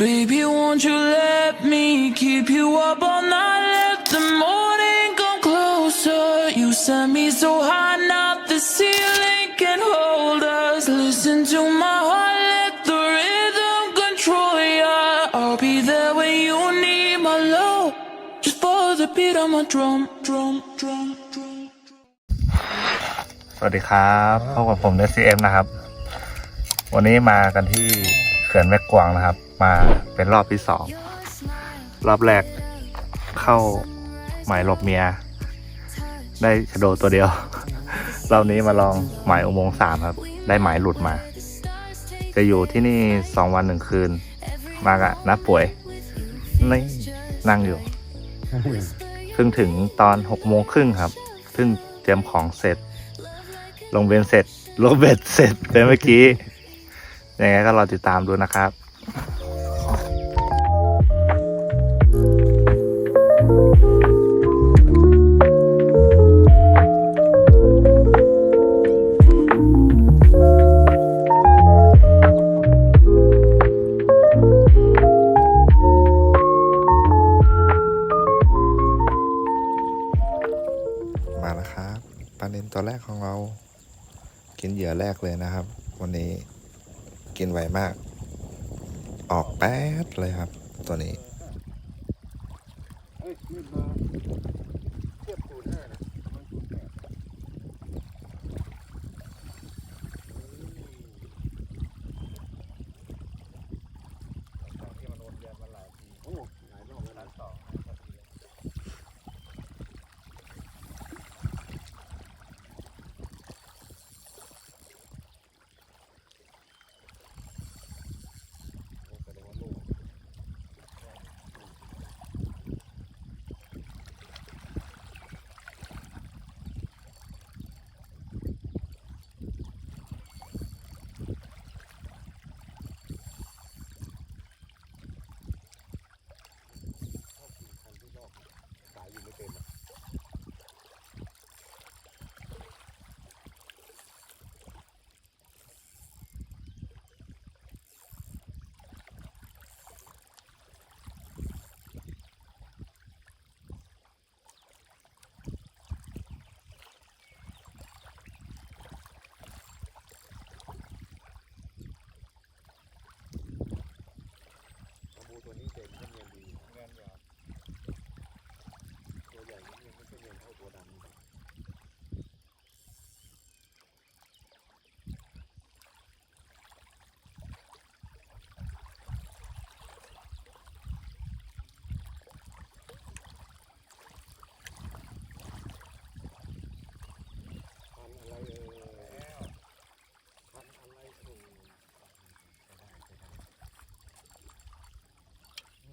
baby, won't you let me keep you up all night? Let the morning come closer. You set me so high, now the ceiling can hold us. Listen to my heart, let the rhythm control ya. I'll be there when you need my love. Just follow the beat of my drum, drum, drum, drum. สวัสดีครับพบกับผมเ CM นะครับ วันนี้มากันที่เขื่อนแม่กวางนะครับ มาเป็นรอบที่สองรอบแรกเข้าหมายหลบเมีย ได้ชะโดตัวเดียว รอบนี้มาลองหมายอุโมงค์สามครับ ได้หมายหลุดมา จะอยู่ที่นี่สองวันหนึ่งคืน มากับน้าป่วยนี่นั่งอยู่เพิ่งถึงตอนหกโมงครึ่งครับเพิ่งเตรียมของเสร็จ ลงเบนเสร็จลงเบ็ดเสร็จไปเมื่อกี้ยังไงก็รอติดตามดูนะครับ เลยนะครับ วันนี้กินไวมาก ออกแป๊ดเลยครับ ตัวนี้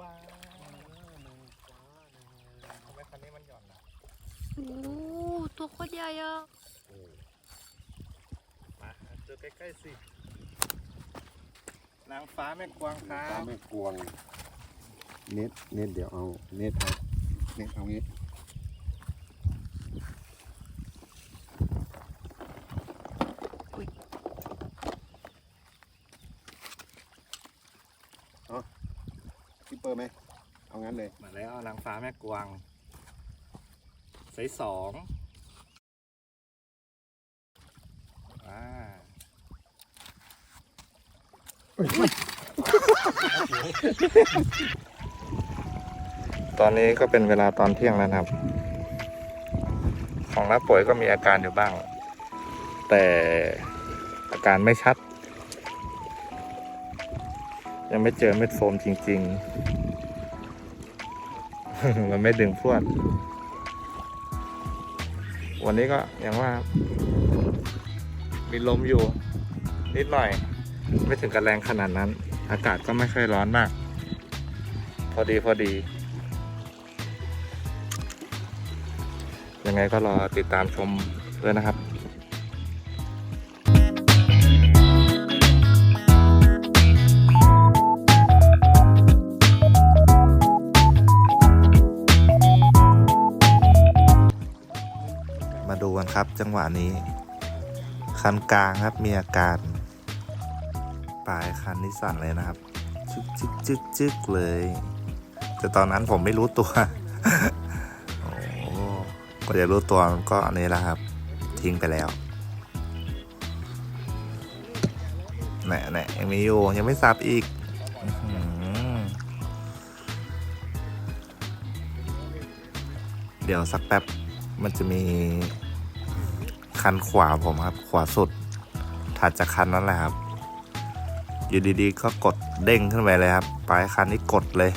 ว้าวทำไมคันนี้มันหย่อนนะโอ้ตัวโคตรใหญ่อะมาเจอใกล้ๆสินางฟ้าแม่กวางครัตาบไม่กวง เน็ตเน็ตเดี๋ยวเอา เน็ตเอา เน็ตเอางี้เอา คิปเปอร์ไหม เอางั้นเลย มาแล้วนางฟ้าแม่กวางไซส์สองอ่าตอนนี้ก็เป็นเวลาตอนเที่ยงแล้วนะครับ ของน้าป่วยก็มีอาการอยู่บ้าง แต่อาการไม่ชัด ยังไม่เจอเม็ดโฟมจริง ๆ มันไม่ดึงพรวด วันนี้ก็อย่างว่า มีลมอยู่ นิดหน่อย ไม่ถึงกับแรงขนาดนั้น อากาศก็ไม่ค่อยร้อนมาก พอดีพอดี ยังไงก็รอติดตามชมด้วยนะครับ ดูกันครับ จังหวะนี้ คันกลางครับมีอาการปลายคันนิสสันเลยนะครับ จึกจึกจึกจึกเลย แต่ตอนนั้นผมไม่รู้ตัวโอ้ก็จะรู้ตัวมันก็อันนี้แล้วครับ ทิ้งไปแล้วแหน่แหน่ยังมีอยู่ยังไม่สับอีกเดี๋ยวสักแป๊บมันจะมี คันขวาผมครับ ขวาสุด ถัดจากคันนั้นแหละครับ อยู่ดีๆ ก็กดเด้งขึ้นไปเลยครับ ปลายคันนี้กดเลย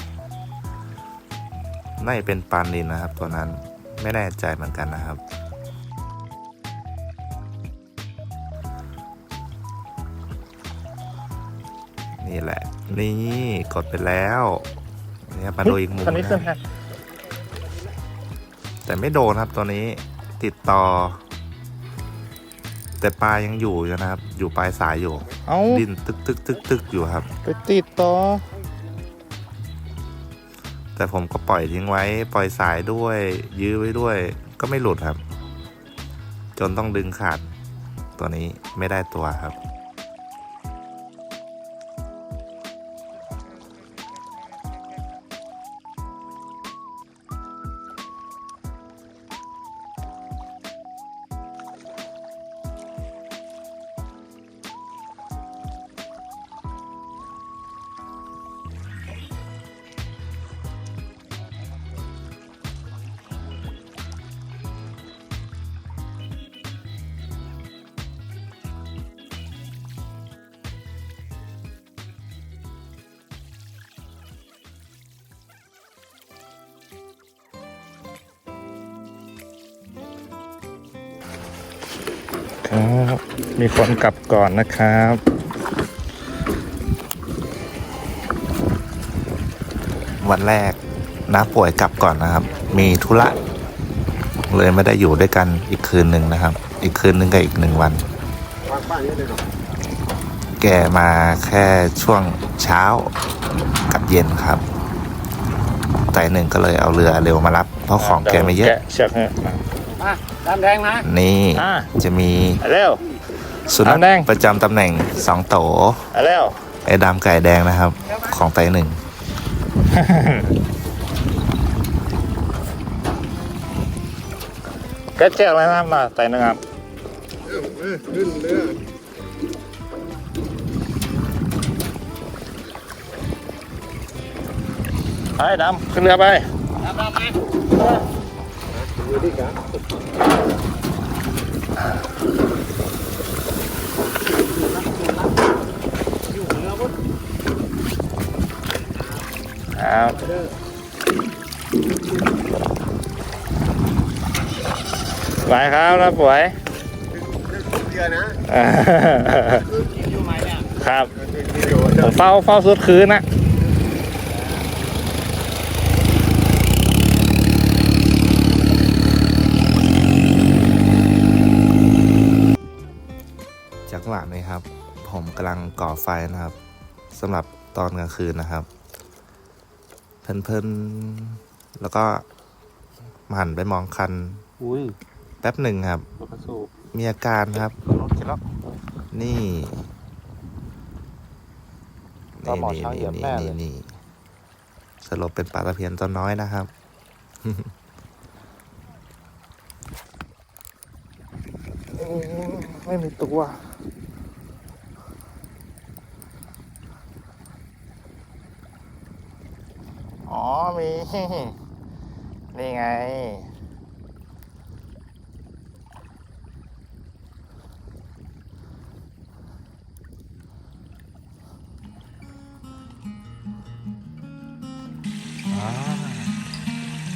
น่าจะเป็นปานนินนะครับ ตัวนั้นไม่แน่ใจเหมือนกันนะครับ นี่แหละ นี่กดไปแล้วเนี่ยมาดูอีกมุมตอนนี้ขึ้นนะฮะแต่ไม่โดนครับตัวนี้ติดต่อ แต่ปลายังอยู่อยู่นะครับ อยู่ปลายสายอยู่เอาดิ้นตึกตึกตึกตึกอยู่ครับ ไปติดต่อ แต่ผมก็ปล่อยทิ้งไว้ ปล่อยสายด้วย ยื้อไว้ด้วย ก็ไม่หลุดครับ จนต้องดึงขาด ตัวนี้ไม่ได้ตัวครับ ครับมีคนกลับก่อนนะครับ วันแรกน้าป่วยกลับก่อนนะครับ มีธุระเลยไม่ได้อยู่ด้วยกันอีกคืนหนึ่งนะครับ อีกคืนหนึ่งกับอีกหนึ่งวันวางป้ายนี้เลยเนาะแกมาแค่ช่วงเช้ากับเย็นครับไต่หนึ่งก็เลยเอาเรือเร็วมารับ เพราะของแกไม่เยอะแกะเชือกให้ อะดำแดงนะนี่อ่าจะมีไปเร็ว สุนัขน้ำแดง ประจำตำแหน่งสองโตไปเร็วไอ้ดำไก่แดงนะครับ ของไต่หนึ่งแกะเชือกแล้วนะมาไต่หนึ่งครับขึ้นเรือไปดำขึ้นเรือไปอยู่ดีกัน ครับไปครับนะป่วยเรือนะอยู่ไหมเนี่ยครับผมเฝ้าเฝ้าสุดคืนนะำลังก่อไฟนะครับสำหรับตอนกลางคืนนะครับ เพลินๆแล้วก็มาหันไปมองคันอุ้ยแป๊บหนึ่งครับรถกระสูบมีอาการครับรถเข็นล็อกนี่ปลานี่หมอนี่ช้างเหยีนี่ยบแน่นี่เลยนี่สรุปเป็นปลาตะเพียนตัวน้อยนะครับไม่มีตัว อ๋อมี นี่ไงอ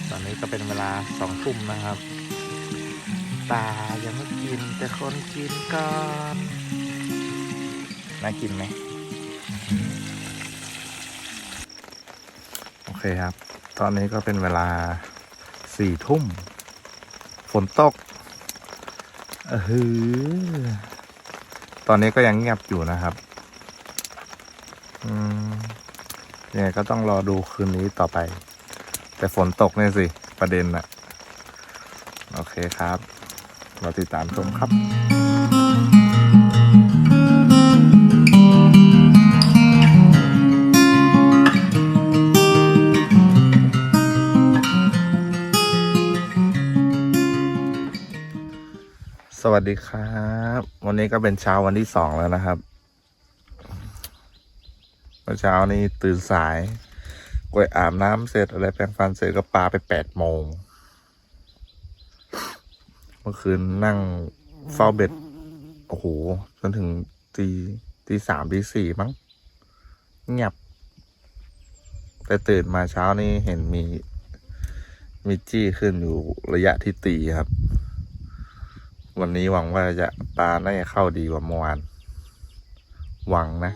ตอนนี้ก็เป็นเวลาสองทุ่มนะครับปลายังไม่กินแต่คนกินก่อน น่ากินไหม คครับ ตอนนี้ก็เป็นเวลาสี่ทุ่ม ฝนตกเออตอนนี้ก็ยังเงียบอยู่นะครับ อืมยังไงก็ต้องรอดูคืนนี้ต่อไป แต่ฝนตกเนี่ยสิ ประเด็นอะโอเคครับ เราติดตามชมครับ สวัสดีครับ วันนี้ก็เป็นเช้าวันที่สองแล้วนะครับเมื่อเช้านี้ตื่นสายกวยอาบน้ำเสร็จอะไรแปรงฟันเสร็จก็ปาไปแปดโมงเมื่อคืนนั่งเฝ้าเบ็ด โอ้โห จนถึงตีตีสามตีสี่มั้งเงียบ แต่ตื่นมาเช้านี้เห็นมี มีจี้ขึ้นอยู่ระยะที่ตีครับ วันนี้หวังว่าจะปลาได้เข้าดีกว่าเมื่อวาน หวังนะ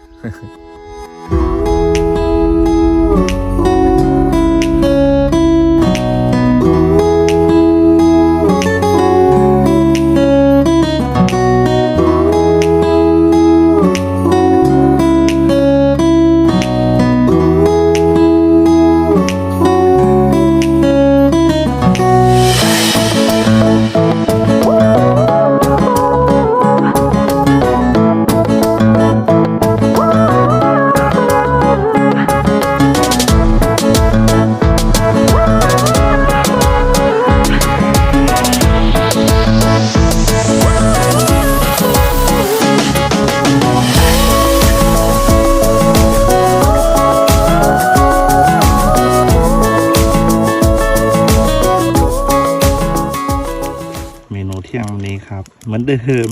เหมือเดิม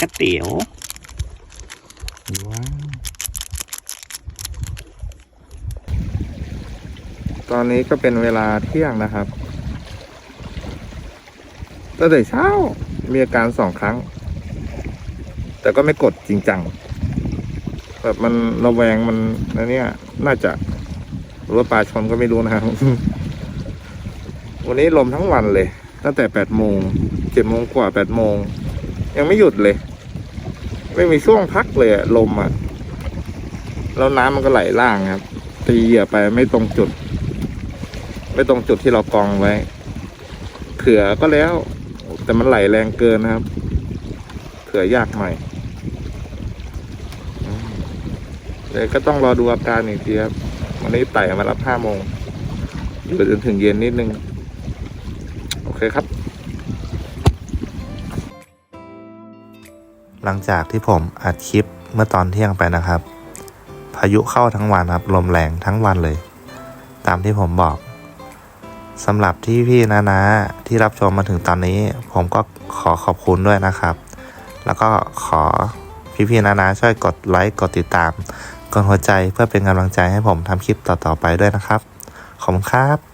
ก๋วยเตี๋ยวว้าวตอนนี้ก็เป็นเวลาเที่ยงนะครับตั้งแต่เช้ามีอาการสองครั้ง แต่ก็ไม่กดจริงจังแบบมันระแวงมันอันเนี้ยน่าจะหรือว่าปลาชนก็ไม่รู้นะครับ วันนี้ลมทั้งวันเลย ตั้งแต่แปดโมงเจ็ดโมงกว่าแปดโมง ยังไม่หยุดเลย ไม่มีช่วงพักเลยอะลมอะแล้วน้ำมันก็ไหลล่างครับ ตีเหยื่อไปไม่ตรงจุด ไม่ตรงจุดที่เรากองไว้ เผื่อก็แล้ว แต่มันไหลแรงเกินนะครับ เผื่อยากหน่อยเลยก็ต้องรอดูอาการอีกทีครับ วันนี้ไต่มารับห้าโมงอยู่จนถึงเย็นนิดนึง เคครับ หลังจากที่ผมอัดคลิปเมื่อตอนเที่ยงไปนะครับ พายุเข้าทั้งวันครับลมแรงทั้งวันเลย ตามที่ผมบอกสำหรับที่พี่นะนะที่รับชมมาถึงตอนนี้ ผมก็ขอขอบคุณด้วยนะครับ แล้วก็ขอพี่ๆนะนะช่วยกดไลค์กดติดตาม กดหัวใจเพื่อเป็นกำลังใจให้ผมทำคลิปต่อๆไปด้วยนะครับ ขอบคุณครับ